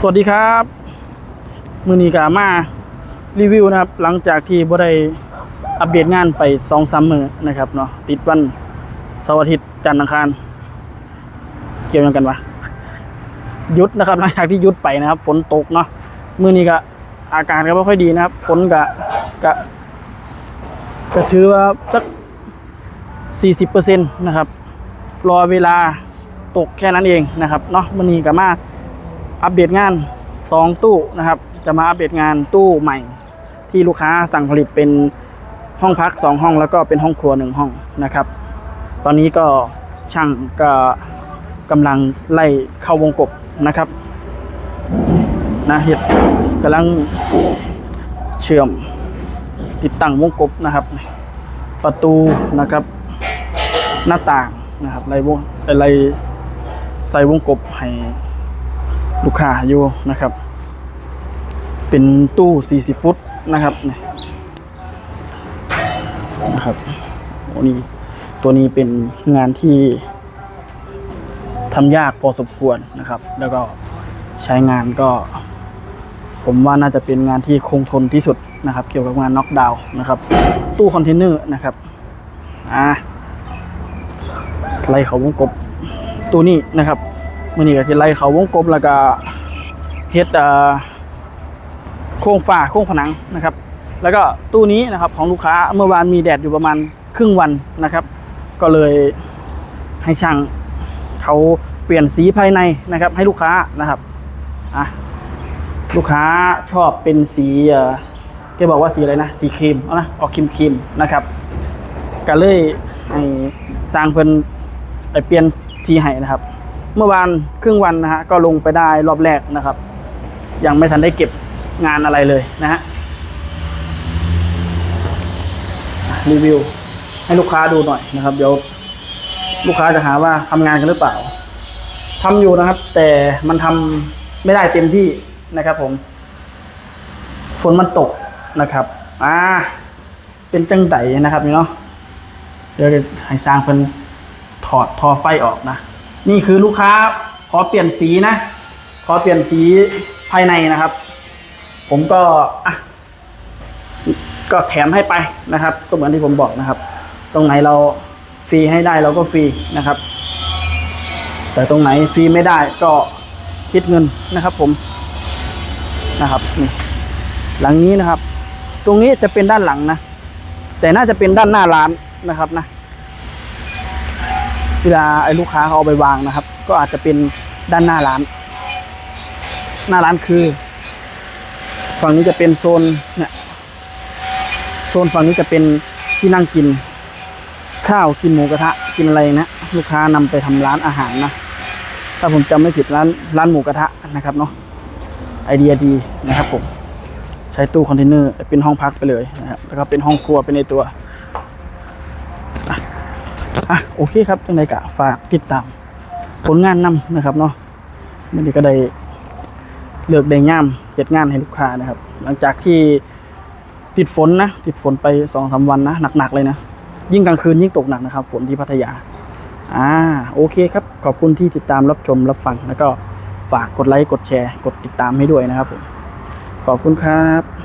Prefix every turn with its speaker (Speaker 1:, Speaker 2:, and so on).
Speaker 1: สวัสดีครับ มือนีกามารีวิวนะครับ หลังจากที่บ่ได้อัปเดตงานไปสองสามมือนะครับเนาะติดวันเสาร์อาทิตย์จันทร์อังคารเกี่ยวยังกันวะยุดนะครับหลังจากที่ยุดไปนะครับ ฝนตกเนาะมือนี้ก็อากาศก็ไม่ค่อยดีนะครับ ฝนก็ก็ก็ถือว่าสักสี่สิบเปอร์เซ็นต์นะครับ รอเวลาตกแค่นั้นเองนะครับเนาะมือนี้ก็มา อัปเดตงาน 2 ตู้นะครับ จะมาอัปเดตงานตู้ใหม่ ที่ลูกค้าสั่งผลิตเป็นห้องพัก 2 ห้องแล้วก็เป็นห้องครัว 1 ห้องนะครับ ตอนนี้ก็ช่างก็กำลังไล่เข้าวงกบนะครับนะเห็ดกำลังเชื่อมติดตั้งวงกบนะครับ ประตูนะครับ หน้าต่างนะครับไล่วงไล่ใส่วงกบให้ ลูกค้าอยู่นะครับ เป็นตู้ 40 ฟุตนะครับนี่นะครับโอ้นี่ตัวนี้เป็นงานที่ทำยากพอสมควรนะครับ แล้วก็ใช้งานก็ ผมว่าน่าจะเป็นงานที่คงทนที่สุดนะครับ เกี่ยวกับงานน็อกดาวน์นะครับ ตู้คอนเทนเนอร์นะครับอ่าไล่เขาวงกบตัวนี้นะครับ มื่อนี้ก็ที่ไล่เขาวงกลมแล้วก็เฮ็ดเอ่อโครงฝาโครงผนังนะครับ แล้วก็ตู้นี้นะครับของลูกค้าเมื่อวานมีแดดอยู่ประมาณครึ่งวันนะครับ ก็เลยให้ช่างเขาเปลี่ยนสีภายในนะครับ ให้ลูกค้านะครับอะลูกค้าชอบเป็นสีเอ่อแกบอกว่าสีอะไรนะสีครีมเอานะออกครีมครีมนะครับก็เลยให้สร้างเพิ่นไปเปลี่ยนสีให้นะครับ เมื่อวานครึ่งวันนะฮะก็ลงไปได้รอบแรกนะครับ ยังไม่ทันได้เก็บงานอะไรเลยนะฮะรีวิว ให้ลูกค้าดูหน่อยนะครับ เดี๋ยวลูกค้าจะหาว่าทำงานกันหรือเปล่าทำอยู่นะครับ แต่มันทำไม่ได้เต็มที่นะครับ ผม ฝนมันตกนะครับ อ่า เป็นจังไดนะครับนี่เนาะเดี๋ยวให้สร้างเพิ่นถอดท่อไฟออกนะ นี่คือลูกค้าขอเปลี่ยนสีนะ ขอเปลี่ยนสีภายในนะครับ ผมก็อะก็แถมให้ไปนะครับ ก็เหมือนที่ผมบอกนะครับ ตรงไหนเราฟรีให้ได้เราก็ฟรีนะครับ แต่ตรงไหนฟรีไม่ได้ก็คิดเงินนะครับ ผมนะครับนี่หลังนี้นะครับ ตรงนี้จะเป็นด้านหลังนะ แต่น่าจะเป็นด้านหน้าร้านนะครับนะ เวลาไอ้ลูกค้าเขาเอาไปวางนะครับ ก็อาจจะเป็นด้านหน้าร้าน หน้าร้านคือ ฝั่งนี้จะเป็นโซนเนี่ยโซนฝั่งนี้จะเป็นที่นั่งกิน ข้าวกินหมูกระทะกินอะไรนะลูกค้านำไปทำร้านอาหารนะถ้าผมจำไม่ผิดร้านร้านหมูกระทะนะครับเนาะไอเดียดีนะครับผมใช้ตู้คอนเทนเนอร์เป็นห้องพักไปเลยนะครับแล้วก็เป็นห้องครัวเป็นในตัว อะโอเคครับจังไดกะฝากติดตาม ผลงานนำนะครับเนาะวันนี้ก็ได้เลือกได้ย่ามเจ็ดงานให้ลูกค้านะครับ หลังจากที่ติดฝนนะ ติดฝนไปสองสามวันนะหนักๆเลยนะ ยิ่งกลางคืนยิ่งตกหนักนะครับ ฝนที่พัทยา อ่าโอเคครับ ขอบคุณที่ติดตามรับชมรับฟัง แล้วก็ฝากกดไลค์กดแชร์ กดติดตามให้ด้วยนะครับผมขอบคุณครับ